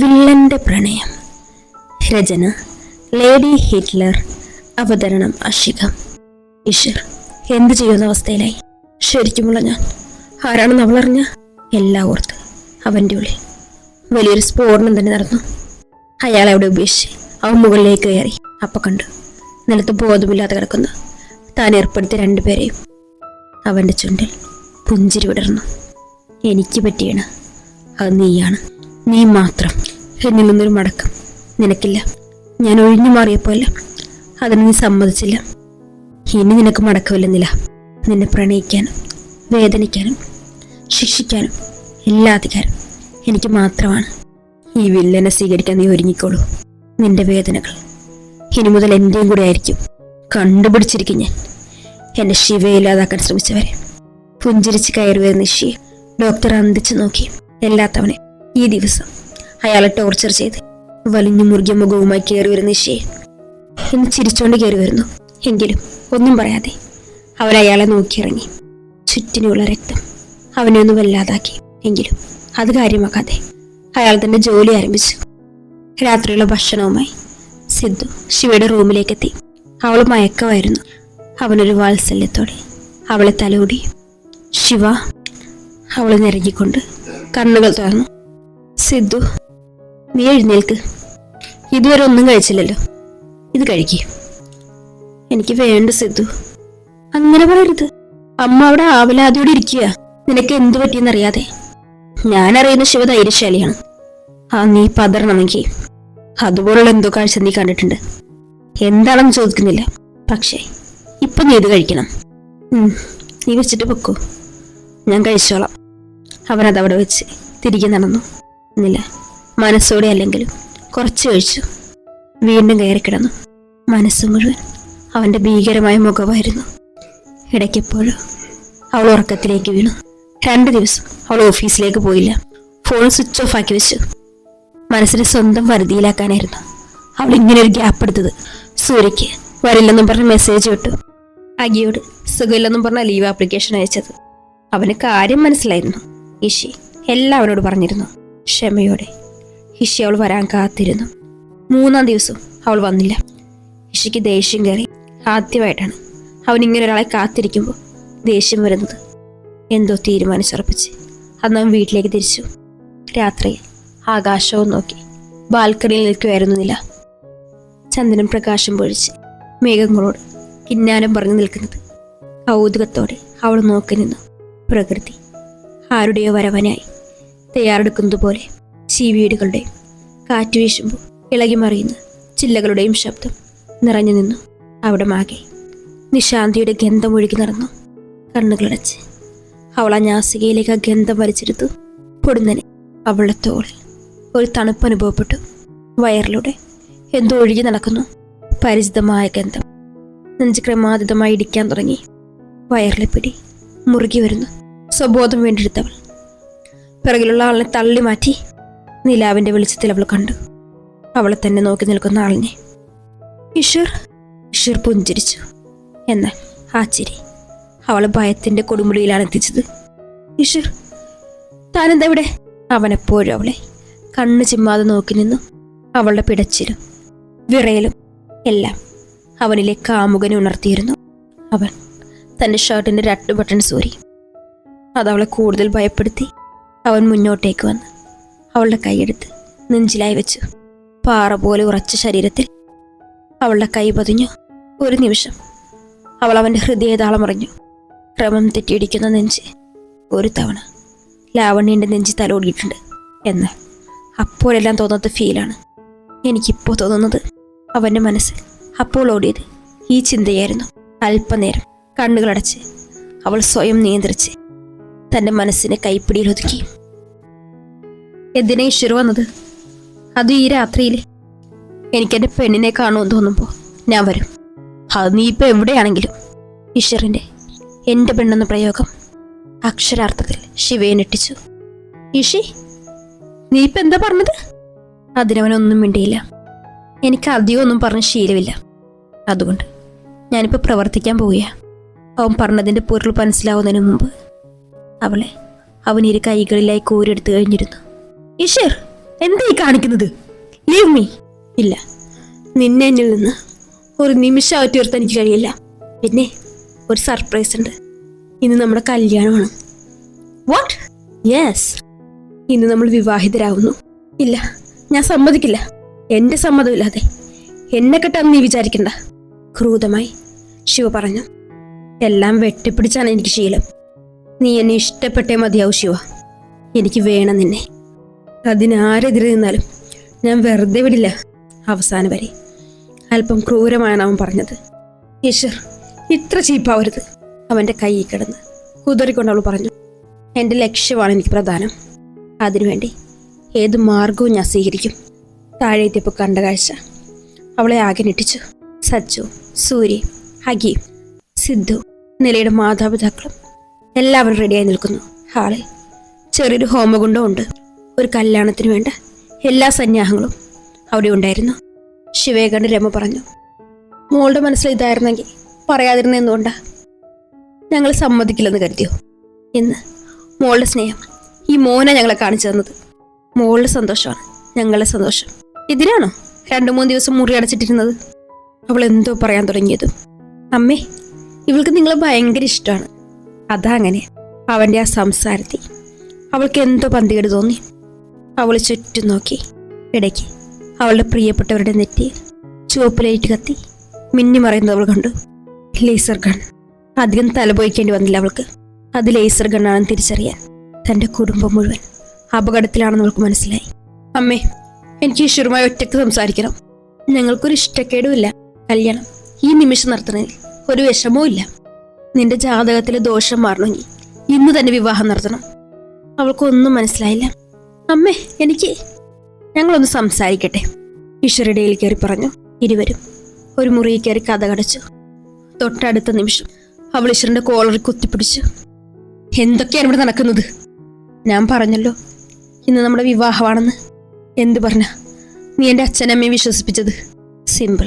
വില്ലന്റെ പ്രണയം. രചന Lady Hitler. അവതരണം അഷികം. ഈശ്വർ എന്ത് ചെയ്യുന്ന അവസ്ഥയിലായി? ശരിക്കുമുള്ള ഞാൻ. ആരാണെന്ന് അവളറിഞ്ഞ എല്ലാ ഓർത്ത് അവന്റെ ഉള്ളിൽ വലിയൊരു സ്ഫോടനം തന്നെ നടന്നു. അയാൾ അവിടെ ഉപേക്ഷിച്ച് അവൻ മുകളിലേക്ക് കയറി. അപ്പ കണ്ടു. നിലത്ത് ബോധമില്ലാതെ കിടക്കുന്ന താൻ ഏർപ്പെടുത്തിയ രണ്ടുപേരെയും അവന്റെ ചുണ്ടിൽ പുഞ്ചിരി വിടർന്നു. എനിക്ക് പറ്റിയാണ് അത് നീയാണ്. നീ മാത്രം. എന്നിൽ നിന്നൊരു മടക്കം. നിനക്കില്ല. ഞാൻ ഒഴിഞ്ഞു മാറിയപ്പോലെ. അതിന് നീ സമ്മതിച്ചില്ല. ഇനി നിനക്ക് മടക്കമില്ലെന്നില്ല നിന്നെ പ്രണയിക്കാനും വേദനിക്കാനും ശിക്ഷിക്കാനും എല്ലാ അധികാരം എനിക്ക് മാത്രമാണ്. ഈ വില്ലനെ സ്വീകരിക്കാൻ നീ ഒരുങ്ങിക്കോളൂ. നിന്റെ വേദനകൾ ഇനി മുതൽ എന്റെയും കൂടെ ആയിരിക്കും. കണ്ടുപിടിച്ചിരിക്കും ഞാൻ. എന്നെ ശിവ ഇല്ലാതാക്കാൻ ശ്രമിച്ചവരെ. പുഞ്ചിരിച്ച് കയറി വരുന്ന ശിയെ ഡോക്ടർ അന്തിച്ചു നോക്കി. എല്ലാത്തവണ ഈ ദിവസം അയാളെ ടോർച്ചർ ചെയ്ത്. വലിഞ്ഞു മുറുകിയ മുഖവുമായി കയറി വരുന്ന ഇഷയെ ഇന്ന് ചിരിച്ചോണ്ട് കയറി വരുന്നു. എങ്കിലും ഒന്നും പറയാതെ അവൻ അയാളെ നോക്കിയിറങ്ങി. ചുറ്റിനുള്ള രക്തം അവനെ ഒന്ന് വല്ലാതാക്കി. എങ്കിലും അത് കാര്യമാക്കാതെ അയാൾ തന്റെ ജോലി ആരംഭിച്ചു. രാത്രിയുള്ള ഭക്ഷണവുമായി സിദ്ധു ശിവയുടെ റൂമിലേക്ക് എത്തി അവൾ മയക്കമായിരുന്നു. അവനൊരു വാത്സല്യത്തോടെ അവളെ തലോടി. ശിവ അവളെ നിരങ്ങിക്കൊണ്ട് കണ്ണുകൾ തുറന്നു. സിദ്ധു നീ എഴുന്നേൽക്ക്. ഇതുവരെ ഒന്നും കഴിച്ചില്ലല്ലോ. ഇത് കഴിക്കേ. എനിക്ക് വേണ്ട സിദ്ധു. അങ്ങനെ പറയരുത്. അമ്മ അവിടെ ആവലാതിയോടെ ഇരിക്കുക. നിനക്ക് എന്തു പറ്റിയെന്നറിയാതെ. ഞാൻ അറിയുന്ന ശിവ ധൈര്യശാലിയാണ്. ആ നീ പതറണമെങ്കിൽ. അതുപോലുള്ള എന്തോ കാഴ്ച നീ കണ്ടിട്ടുണ്ട്. എന്താണെന്ന് ചോദിക്കുന്നില്ല. പക്ഷേ ഇപ്പൊ നീ ഇത് കഴിക്കണം. നീ വെച്ചിട്ട് പൊക്കോ. ഞാൻ കഴിച്ചോളാം. അവനതവിടെ വെച്ച് തിരികെ നടന്നു. എന്നില്ല. മനസ്സോടെ അല്ലെങ്കിലും കുറച്ച് കഴിച്ചു. വീണ്ടും കയറി കിടന്നു. മനസ്സ് മുഴുവൻ അവന്റെ ഭീകരമായ മുഖമായിരുന്നു. ഇടയ്ക്കെപ്പോഴും അവൾ ഉറക്കത്തിലേക്ക് വീണു. രണ്ട് ദിവസം അവൾ ഓഫീസിലേക്ക് പോയില്ല. ഫോൺ സ്വിച്ച് ഓഫ് ആക്കി വെച്ചു. മനസ്സിനെ സ്വന്തം വരുതിയിലാക്കാനായിരുന്നു അവൾ ഇങ്ങനെ ഒരു ഗ്യാപ്പ് എടുത്തത്. സൂര്യയ്ക്ക് വരില്ലെന്നും പറഞ്ഞ് മെസ്സേജ് വിട്ടു അഗിയോട് സുഖമില്ലെന്നും പറഞ്ഞ ലീവ് ആപ്ലിക്കേഷൻ അയച്ചത്. അവന് കാര്യം മനസ്സിലായിരുന്നു. ഇഷി എല്ലാം അവനോട് പറഞ്ഞിരുന്നു. ക്ഷമയോടെ ഇഷി അവൾ വരാൻ കാത്തിരുന്നു. മൂന്നാം ദിവസം അവൾ വന്നില്ല. ഇഷയ്ക്ക് ദേഷ്യം കയറി. ആദ്യമായിട്ടാണ് അവൻ ഇങ്ങനെ ഒരാളെ കാത്തിരിക്കുമ്പോൾ ദേഷ്യം വരുന്നത്. എന്തോ തീരുമാനിച്ചുറപ്പിച്ച്. അന്ന് അവൻ വീട്ടിലേക്ക് തിരിച്ചു. രാത്രി ആകാശവും നോക്കി. ബാൽക്കണിയിൽ നിൽക്കുമായിരുന്നു നില. ചന്ദനം പ്രകാശം പൊഴിച്ച് മേഘങ്ങളോട് കിന്നാനം പറഞ്ഞു നിൽക്കുന്നത്. കൗതുകത്തോടെ അവൾ നോക്കി നിന്നു. പ്രകൃതി ആരുടെയോ വരവനായി തയ്യാറെടുക്കുന്നത് പോലെ ചീവീടുകളുടെയും കാറ്റ് വീശുമ്പോൾ ഇളകി മറിയുന്ന ചില്ലകളുടെയും ശബ്ദം നിറഞ്ഞു നിന്നു. അവിടെ മാകെ നിശാന്തിയുടെ ഗന്ധം ഒഴുകി നടന്നു. കണ്ണുകളടച്ച് അവൾ ആ ഞാസികയിലേക്ക് ആ ഗന്ധം വലിച്ചെടുത്തു. പൊടുന്നനെ അവളുടെ തോളിൽ ഒരു തണുപ്പ് അനുഭവപ്പെട്ടു. വയറിലൂടെ എന്തോ ഒഴുകി നടക്കുന്നു. പരിചിതമായ ഗന്ധം നെഞ്ച് ക്രമാതീതമായി ഇടിക്കാൻ തുടങ്ങി. വയറിലെ പിടി മുറുകി വരുന്നു. സ്വബോധം വേണ്ടിയെടുത്തവൾ പിറകിലുള്ള ആളിനെ തള്ളി മാറ്റി നിലാവിന്റെ വെളിച്ചത്തിൽ അവൾ കണ്ടു. അവളെ തന്നെ നോക്കി നിൽക്കുന്ന ആളിനെ. ഇഷർ ഇഷർ പുഞ്ചിരിച്ചു. എന്നാൽ ആ ചിരി. അവളെ ഭയത്തിന്റെ കൊടുമുടിയിലാണ് എത്തിച്ചത്. ഇഷർ താനെന്താ ഇവിടെ? അവനെപ്പോഴും അവളെ കണ്ണു ചിമ്മാതെ നോക്കി നിന്നു. അവളുടെ പിടച്ചിലും വിറയലും എല്ലാം അവനിലെ കാമുകനെ ഉണർത്തിയിരുന്നു. അവൻ തന്റെ ഷർട്ടിന്റെ രണ്ട് ബട്ടൺ സൂരി അതവളെ കൂടുതൽ ഭയപ്പെടുത്തി അവൻ മുന്നോട്ടേക്ക് വന്ന്. അവളുടെ കൈയെടുത്ത് നെഞ്ചിലായി വെച്ചു. പാറ പോലെ ഉറച്ച ശരീരത്തിൽ അവളുടെ കൈ പതിഞ്ഞു. ഒരു നിമിഷം അവൾ അവന്റെ ഹൃദയതാളം അറിഞ്ഞു. ക്രമം തെറ്റിയിടിക്കുന്ന നെഞ്ച് ഒരു തവണ ലാവണ്യന്റെ നെഞ്ച് തലോടിയിട്ടുണ്ട് എന്നാൽ അപ്പോഴെല്ലാം തോന്നാത്ത ഫീലാണ് എനിക്കിപ്പോൾ തോന്നുന്നത് അവന്റെ മനസ്സ് അപ്പോൾ ഓടിയത് ഈ ചിന്തയായിരുന്നു. അല്പനേരം കണ്ണുകളടച്ച് അവൾ സ്വയം നിയന്ത്രിച്ച് തന്റെ മനസ്സിനെ കൈപ്പിടിയിൽ ഒതുക്കി എന്തിനാ ഈശ്വർ വന്നത്? അത് ഈ രാത്രിയിൽ എനിക്കെന്റെ പെണ്ണിനെ കാണുമെന്ന് തോന്നുമ്പോൾ ഞാൻ വരും. അത് നീ ഇപ്പൊ എവിടെയാണെങ്കിലും. ഈശ്വറിന്റെ എന്റെ പെണ്ണെന്ന പ്രയോഗം അക്ഷരാർത്ഥത്തിൽ ശിവയെ നെട്ടിച്ചു ഈഷി നീ ഇപ്പൊ എന്താ പറഞ്ഞത്? അതിനവനൊന്നും മിണ്ടിയില്ല. എനിക്ക് അധികം ഒന്നും പറഞ്ഞ് ശീലമില്ല. അതുകൊണ്ട് ഞാനിപ്പോൾ പ്രവർത്തിക്കാൻ പോവുക അവൻ പറഞ്ഞതിന്റെ പൊരുൾ മനസ്സിലാവുന്നതിന് മുമ്പ് അവളെ അവൻ ഇരു കൈകളിലായി കോരിയെടുത്തു കഴിഞ്ഞിരുന്നു. എന്താ ഈ കാണിക്കുന്നത്? ലീവ് മീ ഇല്ല. നിന്നെ എന്നിൽ നിന്ന് ഒരു നിമിഷം അകറ്റി ഉയർത്താൻ എനിക്ക് കഴിയില്ല. പിന്നെ ഒരു സർപ്രൈസ് ഉണ്ട്. ഇന്ന് നമ്മുടെ കല്യാണമാണ്. വാട്ട് യെസ് ഇന്ന് നമ്മൾ വിവാഹിതരാകുന്നു ഇല്ല ഞാൻ സമ്മതിക്കില്ല. എന്റെ സമ്മതമില്ലാതെ. എന്നെ കെട്ടാന്ന് നീ വിചാരിക്കണ്ട. ക്രൂതമായി ശിവ പറഞ്ഞു. എല്ലാം വെട്ടിപ്പിടിച്ചാണ് എനിക്ക് ശീലം. നീ എന്നെ ഇഷ്ടപ്പെട്ടേ മതിയാവും ശിവ. എനിക്ക് വേണം നിന്നെ. അതിനാരെതിരെ നിന്നാലും ഞാൻ വെറുതെ വിടില്ല അവസാനം വരെ. അല്പം ക്രൂരമായാണ് അവൻ പറഞ്ഞത്. ഈശ്വർ ഇത്ര ചീപ്പാവരുത്. അവന്റെ കൈയിൽ കിടന്ന് കുതറിക്കൊണ്ട് അവൾ പറഞ്ഞു എന്റെ ലക്ഷ്യമാണ് എനിക്ക് പ്രധാനം. അതിനുവേണ്ടി ഏത് മാർഗവും ഞാൻ സ്വീകരിക്കും. താഴെ എത്തിയപ്പോൾ കണ്ട കാഴ്ച. അവളെ ആകെ ഞെട്ടിച്ചു. സച്ചു സൂര്യ ഹഗി സിദ്ധു നിലയുടെ മാതാപിതാക്കളും എല്ലാവരും റെഡിയായി നിൽക്കുന്നു. ഹാളിൽ ചെറിയൊരു ഹോമകുണ്ടം ഉണ്ട് ഒരു കല്യാണത്തിന് വേണ്ട എല്ലാ സന്യാഹങ്ങളും അവിടെ ഉണ്ടായിരുന്നു. ശിവയെ രമ പറഞ്ഞു മോളുടെ മനസ്സിൽ ഇതായിരുന്നെങ്കിൽ പറയാതിരുന്ന എന്തുകൊണ്ടാ ഞങ്ങൾ സമ്മതിക്കില്ലെന്ന് കരുതിയോ? എന്ന് മോളുടെ സ്നേഹം ഈ മോനെ ഞങ്ങളെ കാണിച്ചു തന്നത്. മോളുടെ സന്തോഷമാണ് ഞങ്ങളുടെ സന്തോഷം. ഇതിനാണോ രണ്ടു മൂന്ന് ദിവസം മുറി അടച്ചിട്ടിരുന്നത്? അവൾ എന്തോ പറയാൻ തുടങ്ങിയത്. അമ്മേ ഇവൾക്ക് നിങ്ങളെ ഭയങ്കര ഇഷ്ടമാണ്. അതാ അങ്ങനെ അവന്റെ ആ സംസാരത്തിൽ അവൾക്ക് എന്തോ പന്തികേട് തോന്നി. അവൾ ചുറ്റും നോക്കി. ഇടയ്ക്ക് അവളുടെ പ്രിയപ്പെട്ടവരുടെ നെറ്റി ചുവപ്പ് ലൈറ്റ് കത്തി മിന്നിമറയുന്നത് അവൾ കണ്ടു. Laser gun. അധികം തലപോയിക്കേണ്ടി വന്നില്ല അവൾക്ക്. അത് ലേസർ ഗണ്ണാണെന്ന് തിരിച്ചറിയാൻ തന്റെ കുടുംബം മുഴുവൻ അപകടത്തിലാണെന്ന് അവൾക്ക് മനസ്സിലായി. അമ്മേ എനിക്ക് ഈശ്വരുമായി ഒറ്റയ്ക്ക് സംസാരിക്കണം. ഞങ്ങൾക്കൊരു ഇഷ്ടക്കേടുമില്ല. കല്യാണം ഈ നിമിഷം നടത്തണതിൽ ഒരു വിഷമവും ഇല്ല. നിന്റെ ജാതകത്തിലെ ദോഷം മാറണമെങ്കിൽ ഇന്ന് തന്നെ വിവാഹം നടത്തണം. അവൾക്കൊന്നും മനസ്സിലായില്ല. അമ്മേ എനിക്ക് ഞങ്ങളൊന്ന് സംസാരിക്കട്ടെ. ഈശ്വരിടയിൽ കയറി പറഞ്ഞു ഇരുവരും. ഒരു മുറിയിൽ കയറി കഥ കടച്ചു. തൊട്ടടുത്ത നിമിഷം അവൾ ഈശ്വരന്റെ കോളറി കുത്തിപ്പിടിച്ചു. എന്തൊക്കെയാണ് ഇവിടെ നടക്കുന്നത്? ഞാൻ പറഞ്ഞല്ലോ ഇന്ന് നമ്മുടെ വിവാഹമാണെന്ന്. എന്ത് പറഞ്ഞ? നീ എന്റെ അച്ഛനമ്മയെ വിശ്വസിപ്പിച്ചത്. സിമ്പിൾ.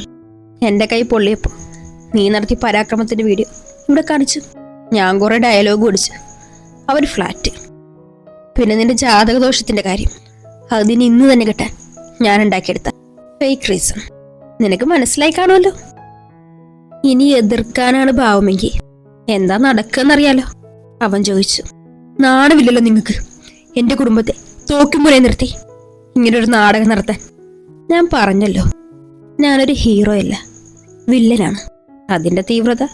എന്റെ കൈ പൊള്ളിയപ്പോൾ നീ നടത്തിയ പരാക്രമത്തിന്റെ വീഡിയോ ഇവിടെ കാണിച്ചു. ഞാൻ കുറെ ഡയലോഗ് ഓടിച്ചു. അവർ ഫ്ലാറ്റ്. പിന്നെ നിന്റെ ജാതകദോഷത്തിന്റെ കാര്യം. അതിന് ഇന്ന് തന്നെ കിട്ടാൻ ഞാൻ ഉണ്ടാക്കിയെടുത്ത ഫേക്ക് റീസൺ നിനക്ക് മനസ്സിലായി കാണുമല്ലോ. ഇനി എതിർക്കാനാണ് ഭാവമെങ്കിൽ എന്താ നടക്കുന്നറിയാലോ അവൻ ചോദിച്ചു നാണമില്ലല്ലോ നിങ്ങൾക്ക്. എന്റെ കുടുംബത്തെ തോക്കുമുறை നിർത്തി. ഇങ്ങനൊരു നാടകം നടത്താൻ ഞാൻ പറഞ്ഞല്ലോ. ഞാനൊരു ഹീറോ അല്ല വില്ലനാണ്. അതിന്റെ തീവ്രത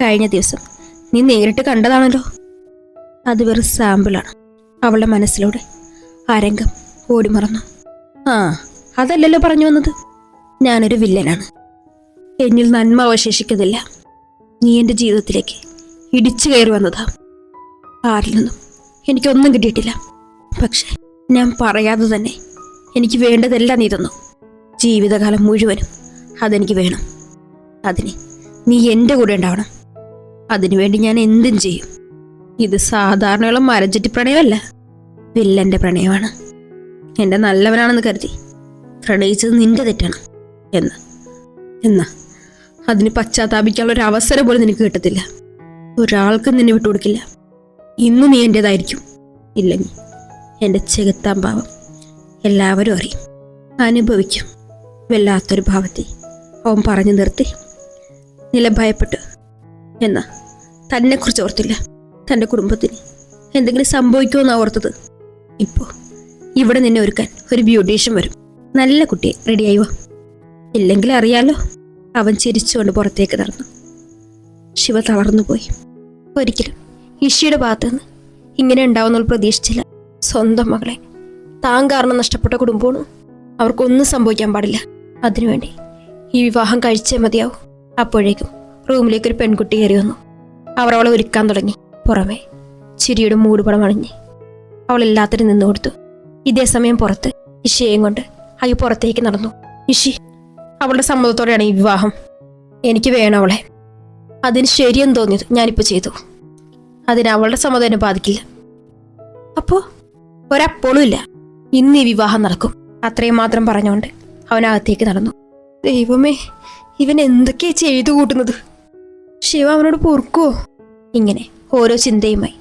കഴിഞ്ഞ ദിവസം നീ നേരിട്ട് കണ്ടതാണല്ലോ. അത് വെറും സാമ്പിളാണ് അവളുടെ മനസ്സിലൂടെ ആ രംഗം ഓടിമറന്നു ആ അതല്ലല്ലോ പറഞ്ഞു വന്നത്? ഞാനൊരു വില്ലനാണ്. എന്നിൽ നന്മ അവശേഷിക്കുന്നില്ല നീ എന്റെ ജീവിതത്തിലേക്ക് ഇടിച്ചു കയറി വന്നതാ. ആരിൽ നിന്നും എനിക്കൊന്നും കിട്ടിയിട്ടില്ല. പക്ഷെ ഞാൻ പറയാതെ തന്നെ എനിക്ക് വേണ്ടതെല്ലാം നീ തന്നു. ജീവിതകാലം മുഴുവനും അതെനിക്ക് വേണം. അതിന് നീ എന്റെ കൂടെ ഉണ്ടാവണം. അതിനുവേണ്ടി ഞാൻ എന്തും ചെയ്യും. ഇത് സാധാരണയുള്ള മരജറ്റ് പ്രണയമല്ല. വില്ലന്റെ പ്രണയമാണ്. എന്റെ നല്ലവനാണെന്ന് കരുതി പ്രണയിച്ചത് നിന്റെ തെറ്റാണ്. എന്ന്. എന്നാ? അതിന് പശ്ചാത്താപിക്കാനുള്ള ഒരു അവസരം പോലും നിനക്ക് കിട്ടത്തില്ല. ഒരാൾക്കും നിന്നെ വിട്ടുകൊടുക്കില്ല ഇന്ന് നീ എന്റെതായിരിക്കും ഇല്ലെങ്കിൽ എന്റെ ചെകുത്താൻ ഭാവം എല്ലാവരും അറിയും. അനുഭവിക്കും. വല്ലാത്തൊരു ഭാവത്തെ അവൻ പറഞ്ഞു നിർത്തി. നില ഭയപ്പെട്ടു. എന്നാ? തന്നെക്കുറിച്ച് ഓർത്തില്ല. തന്റെ കുടുംബത്തിന് എന്തെങ്കിലും സംഭവിക്കുമെന്നാണ് ഓർത്തത്. ഇപ്പോൾ ഇവിടെ നിന്നെ ഒരുക്കാൻ ഒരു ബ്യൂട്ടീഷ്യൻ വരും. നല്ല കുട്ടിയെ റെഡിയായി വാ. ഇല്ലെങ്കിൽ അറിയാലോ അവൻ ചിരിച്ചുകൊണ്ട് പുറത്തേക്ക് നടന്നു. ശിവ തളർന്നുപോയി ഒരിക്കലും ഇഷിയുടെ ഭാഗത്തുനിന്ന് ഇങ്ങനെ ഉണ്ടാവുന്ന പ്രതീക്ഷിച്ചില്ല. സ്വന്തം മകളെ താൻ കാരണം നഷ്ടപ്പെട്ട കുടുംബമാണ്. അവർക്കൊന്നും സംഭവിക്കാൻ പാടില്ല. അതിനുവേണ്ടി ഈ വിവാഹം കഴിച്ചേ മതിയാവും. അപ്പോഴേക്കും റൂമിലേക്ക് ഒരു പെൺകുട്ടി കയറി വന്നു. അവർ അവളെ ഒരുക്കാൻ തുടങ്ങി. പുറമെ ചിരിയുടെ മൂടുപടം അണിഞ്ഞ് അവൾ എല്ലാത്തിനും നിന്നു കൊടുത്തു. ഇതേ സമയം പുറത്ത് ഇഷിയെയും കൊണ്ട് അയ്യ പുറത്തേക്ക് നടന്നു. ഇഷി അവളുടെ സമ്മതത്തോടെയാണ് ഈ വിവാഹം. എനിക്ക് വേണം അവളെ. അതിന് ശരിയെന്ന് തോന്നിയത് ഞാനിപ്പോൾ ചെയ്തു. അതിന് അവളുടെ സമ്മതം എന്നെ ബാധിക്കില്ല. അപ്പോ ഒരപ്പോളും ഇല്ല. ഇന്ന് ഈ വിവാഹം നടക്കും. അത്രയും മാത്രം പറഞ്ഞുകൊണ്ട് അവനകത്തേക്ക് നടന്നു. ദൈവമേ ഇവൻ എന്തൊക്കെയാ ചെയ്തു കൂട്ടുന്നത്? ശിവ അവനോട് പൊറുക്കുവോ? ഇങ്ങനെ ഓരോ ചിന്തയുമായി.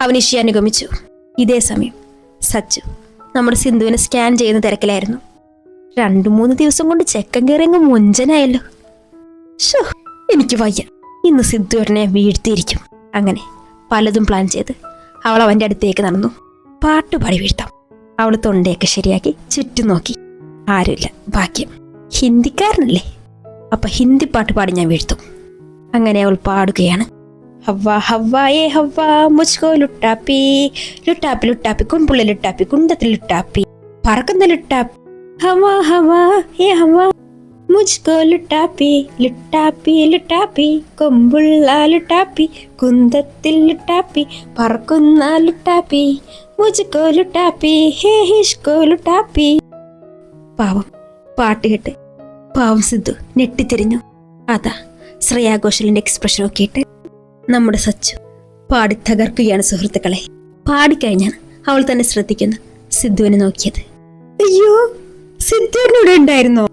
അവൻ അനുഗമിച്ചു. ഇതേ സമയം സച്ചു നമ്മുടെ സിന്ധുവിനെ സ്കാൻ ചെയ്യുന്ന തിരക്കിലായിരുന്നു. രണ്ടു മൂന്ന് ദിവസം കൊണ്ട് ചെക്കൻ കയറി അങ്ങ് മുഞ്ചനായല്ലോ. ഷോ എനിക്ക് വയ്യ. ഇന്ന് സിദ്ധു ഉടനെ വീഴ്ത്തിയിരിക്കും. അങ്ങനെ പലതും പ്ലാൻ ചെയ്ത് അവൾ അവന്റെ അടുത്തേക്ക് നടന്നു. പാട്ട് പാടി വീഴ്ത്താം. അവൾ തൊണ്ടയൊക്കെ ശരിയാക്കി ചുറ്റും നോക്കി. ആരുമില്ല ഭാഗ്യം. ഹിന്ദിക്കാരനല്ലേ? അപ്പം ഹിന്ദി പാട്ട് പാടി ഞാൻ വീഴ്ത്തും. അങ്ങനെ അവൾ പാടുകയാണ്. ഹവ്വ ഹവ്വായേ ഹവ്വ മുസ്കോ ലുട്ടാപ്പി. ലുട്ടാപ്പി ലുട്ടാപ്പി കുൺപുള്ളി ലുട്ടാപ്പി കുണ്ടത്തിൽ ലുട്ടാപ്പി. പറക്കുന്ന ലുട്ടാപ്പി. ഹവ ഹവ ഏ ഹവ മുജ്കോ ലുട്ടാപ്പി ലുട്ടാപ്പി ലുട്ടാപ്പി. കൊമ്പുള്ള ലുട്ടാപ്പി കുന്തത്തിൽ ലുട്ടാപ്പി. പറക്കുന്ന ലുട്ടാപ്പി മുജ്കോ ലുട്ടാപ്പി ഹേ ഹിഷ്കോ ലുട്ടാപ്പി. പാവം പാട്ട് കേട്ട് പാവം സിദ്ധു ഞെട്ടിത്തിരിഞ്ഞു അതാ ശ്രേയാഘോഷലിന്റെ എക്സ്പ്രഷനൊക്കെ നോക്കിയിട്ട് നമ്മുടെ സച്ചു. പാടി തകർക്കുകയാണ് സുഹൃത്തുക്കളെ. പാടിക്കഴിഞ്ഞാണ് അവൾ തന്നെ ശ്രദ്ധിക്കുന്നു സിദ്ധുവിനെ നോക്കിയത്. അയ്യോ സിദ്ധുവിന് ഇവിടെ ഉണ്ടായിരുന്നോ?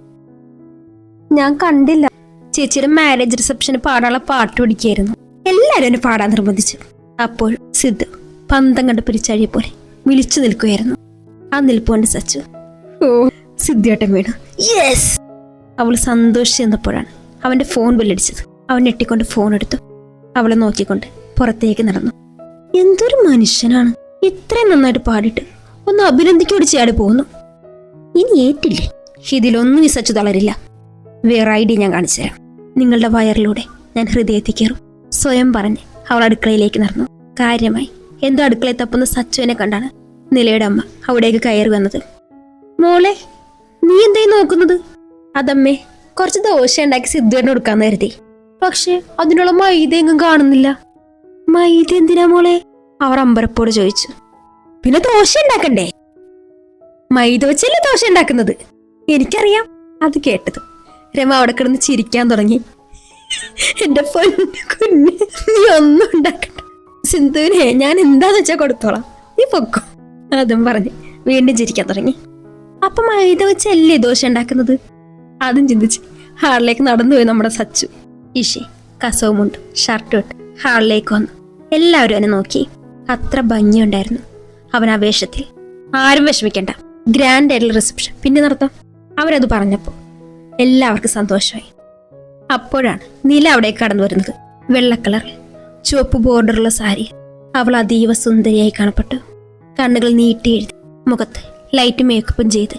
ഞാൻ കണ്ടില്ല. ചേച്ചിയുടെ മാരേജ് റിസപ്ഷന് പാടാനുള്ള പാട്ട് പിടിക്കായിരുന്നു എല്ലാവരും എന്നെ പാടാൻ നിർബന്ധിച്ചു. അപ്പോൾ സിദ്ധു പന്തം കണ്ട് പിരിച്ചഴിയെ പോലെ വിളിച്ചു നിൽക്കുകയായിരുന്നു. ആ നിൽപ്പുകൊണ്ട് സച്ചു. ഓ. സിദ്ധിയോട്ടൻ വീണു. യെസ് അവൾ സന്തോഷിച്ച് നിന്നപ്പോഴാണ് അവന്റെ ഫോൺ ബില്ലടിച്ചത് അവൻ ഞെട്ടിക്കൊണ്ട് ഫോൺ എടുത്തു. അവളെ നോക്കിക്കൊണ്ട് പുറത്തേക്ക് നടന്നു. എന്തൊരു മനുഷ്യനാണ്. ഇത്രയും നന്നായിട്ട് പാടിട്ട് ഒന്ന് അഭിനന്ദിക്കോട് ചെയ്യാതെ പോകുന്നു. ഇനി ഏറ്റില്ലേ? ഇതിലൊന്നും വിസച്ചു തളരില്ല. വേറെ ഐഡിയ ഞാൻ കാണിച്ചുതരാം നിങ്ങളുടെ വയറിലൂടെ ഞാൻ ഹൃദയത്തിൽ കയറും. സ്വയം പറഞ്ഞ് അവൾ അടുക്കളയിലേക്ക് നടന്നു. കാര്യമായി എന്തോ അടുക്കളയിൽ തപ്പുന്ന സച്ചുവിനെ കണ്ടാണ് നിലയുടെ അമ്മ അവിടേക്ക് കയറി വന്നത്. മോളെ നീ എന്തായി നോക്കുന്നത്? അതമ്മേ കുറച്ച് ദോശ ഉണ്ടാക്കി സിദ്ധുവിന് കൊടുക്കാന്ന് കരുതി. പക്ഷെ അതിനുള്ള മൈദ എങ്ങും കാണുന്നില്ല. മൈദ എന്തിനാ മോളെ? അവർ അമ്പരപ്പോട് ചോദിച്ചു. പിന്നെ ദോശ ഉണ്ടാക്കണ്ടേ? മൈദ വെച്ചല്ലേ ദോശ ഉണ്ടാക്കുന്നത്? എനിക്കറിയാം അത് കേട്ടത്. രമ അവിടെ കിടന്ന് ചിരിക്കാൻ തുടങ്ങി. എന്റെ പൊന്നു കുഞ്ഞ് നീ ഒന്നും ഉണ്ടാക്കണ്ട. സിന്ധുവിനെ ഞാൻ എന്താന്ന് വെച്ചാ കൊടുത്തോളാം. നീ പൊക്കോ. അതും പറഞ്ഞ് വീണ്ടും ചിരിക്കാൻ തുടങ്ങി. അപ്പൊ മൈദ വെച്ചല്ലേ ദോശ ഉണ്ടാക്കുന്നത്? അതും ചിന്തിച്ച് ഹാളിലേക്ക് നടന്നുപോയി നമ്മുടെ സച്ചു. ഇഷി കസവുമുണ്ട് ഷർട്ട് ഇട്ട് ഹാളിലേക്ക് വന്നു. എല്ലാവരും എന്നെ നോക്കി. അത്ര ഭംഗിയുണ്ടായിരുന്നു. അവൻ ആ വേഷത്തിൽ. ആരും വിഷമിക്കണ്ട. ഗ്രാൻഡ് ആയിട്ടുള്ള റിസപ്ഷൻ പിന്നെ നടത്താം? അവരത് പറഞ്ഞപ്പോൾ എല്ലാവർക്കും സന്തോഷമായി. അപ്പോഴാണ് നീല അവിടെ കടന്നു വരുന്നത്. വെള്ള ചുവപ്പ് ബോർഡറുള്ള സാരി. അവൾ അതീവ സുന്ദരിയായി കാണപ്പെട്ടു. കണ്ണുകൾ നീട്ടി എഴുതി മുഖത്ത് ലൈറ്റ് മേക്കപ്പും ചെയ്ത്.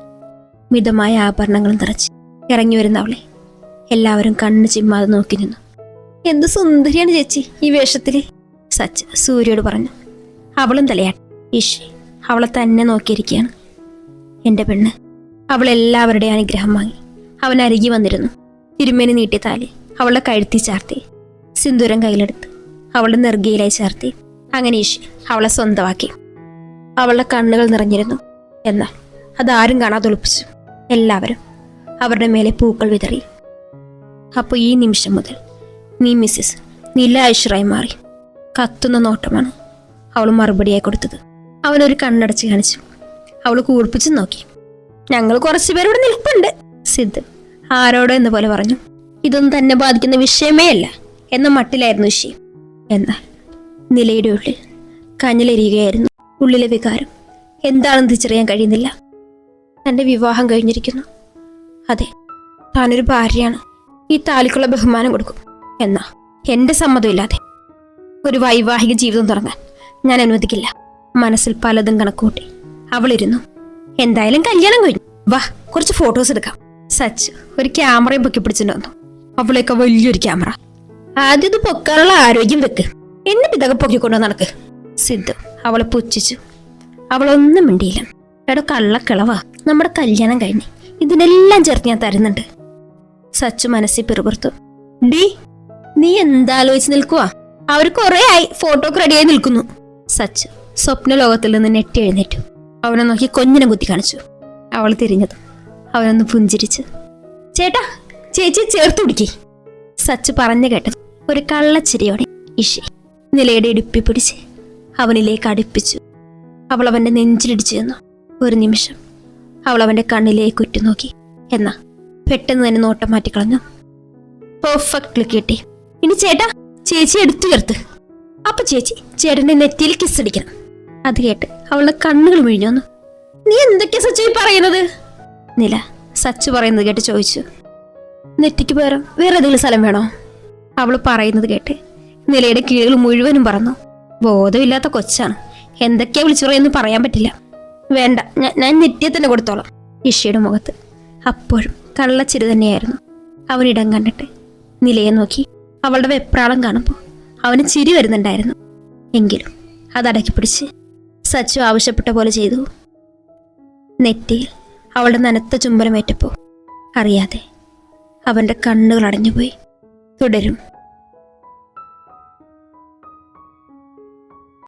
മിതമായ ആഭരണങ്ങൾ നിറച്ച് ഇറങ്ങി വരുന്ന അവളെ. എല്ലാവരും കണ്ണു ചിമ്മാതെ നോക്കി നിന്നു. എന്ത് സുന്ദരിയാണ് ചേച്ചി ഈ വേഷത്തിൽ സച്ച് സൂര്യയോട് പറഞ്ഞു. അവളും തലയാട്ടി. ഈഷ് അവളെ തന്നെ നോക്കിയിരിക്കുകയാണ്. എന്റെ പെണ്ണ്. അവൾ എല്ലാവരുടെയും അനുഗ്രഹം വാങ്ങി. അവൻ അരികി വന്നിരുന്നു. തിരുമേനി നീട്ടി താലി. അവളുടെ കഴുത്തി ചാർത്തി. സിന്ദൂരം കയ്യിലെടുത്ത്. അവളുടെ നെറുകയിലായി ചാർത്തി. അങ്ങനെ ഈഷ് അവളെ സ്വന്തമാക്കി. അവളുടെ കണ്ണുകൾ നിറഞ്ഞിരുന്നു. എന്നാൽ അതാരും കാണാതെ ഒളിപ്പിച്ചു. എല്ലാവരും അവരുടെ മേലെ പൂക്കൾ വിതറി. അപ്പോൾ ഈ നിമിഷം മുതൽ നീ മിസ്സിസ് നില ഐശ്വറായി മാറി. കത്തുന്ന നോട്ടമാണ് അവൾ മറുപടിയായി കൊടുത്തത്. അവനൊരു കണ്ണടച്ച് കാണിച്ചു. അവൾ കൂർപ്പിച്ച് നോക്കി. ഞങ്ങൾ കുറച്ചു പേര് ഇവിടെ നിൽപ്പുണ്ട് സിദ്ധ് ആരോടോ എന്ന പോലെ പറഞ്ഞു. ഇതൊന്നും തന്നെ ബാധിക്കുന്ന വിഷയമേ അല്ല എന്ന മട്ടിലായിരുന്നു വിഷയം. എന്നാൽ നിലയുടെ ഉള്ളിൽ കഞ്ഞിലെരിയുകയായിരുന്നു. ഉള്ളിലെ വികാരം എന്താണെന്ന് തിരിച്ചറിയാൻ കഴിയുന്നില്ല. തന്റെ വിവാഹം കഴിഞ്ഞിരിക്കുന്നു. അതെ താനൊരു ഭാര്യയാണ്. ഈ താലിക്കുള്ള ബഹുമാനം കൊടുക്കും. എന്നാ എന്റെ സമ്മതമില്ലാതെ ഒരു വൈവാഹിക ജീവിതം തുടങ്ങാൻ ഞാൻ അനുവദിക്കില്ല. മനസ്സിൽ പലതും കണക്കൂട്ടി അവളിരുന്നു. എന്തായാലും കല്യാണം കഴിഞ്ഞു. വാ കുറച്ച് ഫോട്ടോസ് എടുക്കാം. സച്ച് ഒരു ക്യാമറയും പൊക്കി പിടിച്ചിട്ട് വന്നു. അവളെയൊക്കെ വലിയൊരു ക്യാമറ. ആദ്യം ഇത് പൊക്കാനുള്ള ആരോഗ്യം വെക്ക്. എന്നെ ഇതൊക്കെ പൊക്കിക്കൊണ്ടു നടക്ക്. സിദ്ധു അവളെ പുച്ഛിച്ചു. അവളൊന്നും മിണ്ടിയില്ല. എടോ കള്ളക്കിളവാ. നമ്മുടെ കല്യാണം കഴിഞ്ഞ് ഇതിനെല്ലാം ചേർത്ത് ഞാൻ തരുന്നുണ്ട്. സച്ചു മനസ്സിൽ പിറുപുറത്തു. ഡി നീ എന്താലോചിച്ച് നിൽക്കുവാ? അവർ കുറെ ആയി ഫോട്ടോക്ക് റെഡിയായി നിൽക്കുന്നു. സച്ചു സ്വപ്ന ലോകത്തിൽ നിന്ന് നെറ്റി എഴുന്നേറ്റു. അവനെ നോക്കി കൊഞ്ഞിനെ കുത്തി കാണിച്ചു. അവൾ തിരിഞ്ഞത്. അവനൊന്ന് പുഞ്ചിരിച്ച്. ചേട്ടാ ചേച്ചി ചേർത്ത് പിടിക്കി. സച്ചു പറഞ്ഞു കേട്ടത് ഒരു കള്ളച്ചിരിയോടെ ഇഷി നിലയുടെ ഇടുപ്പി പിടിച്ച് അവനിലേക്ക് അടുപ്പിച്ചു. അവൾ അവന്റെ നെഞ്ചിലിടിച്ചു ചെന്നു ഒരു നിമിഷം അവൾ അവന്റെ കണ്ണിലേക്ക് ഉറ്റുനോക്കി. എന്നാ പെട്ടെന്ന് തന്നെ നോട്ടം മാറ്റിക്കളഞ്ഞു. പെർഫെക്റ്റ്ലി കിട്ടി. ഇനി ചേട്ടാ ചേച്ചി എടുത്തു ചേർത്ത് അപ്പൊ ചേച്ചി ചേട്ടന്റെ നെറ്റിയിൽ കിസ് അടിക്കണം. അത് കേട്ട് അവളുടെ കണ്ണുകൾ മിഴിഞ്ഞു വന്നു. നീ എന്തൊക്കെയാ സച്ചു പറയുന്നത്? നില സച്ചു പറയുന്നത് കേട്ട് ചോദിച്ചു. നെറ്റിക്ക് പകരം വേറെ ഏതെങ്കിലും സ്ഥലം വേണോ? അവൾ പറയുന്നത് കേട്ട് നിലയുടെ കീഴുകൾ മുഴുവനും പറഞ്ഞു ബോധമില്ലാത്ത കൊച്ചാണ്. എന്തൊക്കെയാ വിളിച്ചു പറയുന്നു പറയാൻ പറ്റില്ല. വേണ്ട ഞാൻ ഞാൻ നെറ്റിയെ തന്നെ കൊടുത്തോളാം. ഇഷയുടെ മുഖത്ത് അപ്പോഴും കള്ളച്ചിരി തന്നെയായിരുന്നു. അവനിടം കണ്ടിട്ട് നിലയെ നോക്കി. അവളുടെ വെപ്രാളം കാണുമ്പോൾ അവന് ചിരി വരുന്നുണ്ടായിരുന്നു. എങ്കിലും അതടക്കി പിടിച്ച് സച്ചു ആവശ്യപ്പെട്ട പോലെ ചെയ്തു. നെറ്റിയിൽ അവളുടെ നനത്ത ചുംബനമേറ്റപ്പോൾ അറിയാതെ അവന്റെ കണ്ണുകൾ അടഞ്ഞുപോയി. തുടരും.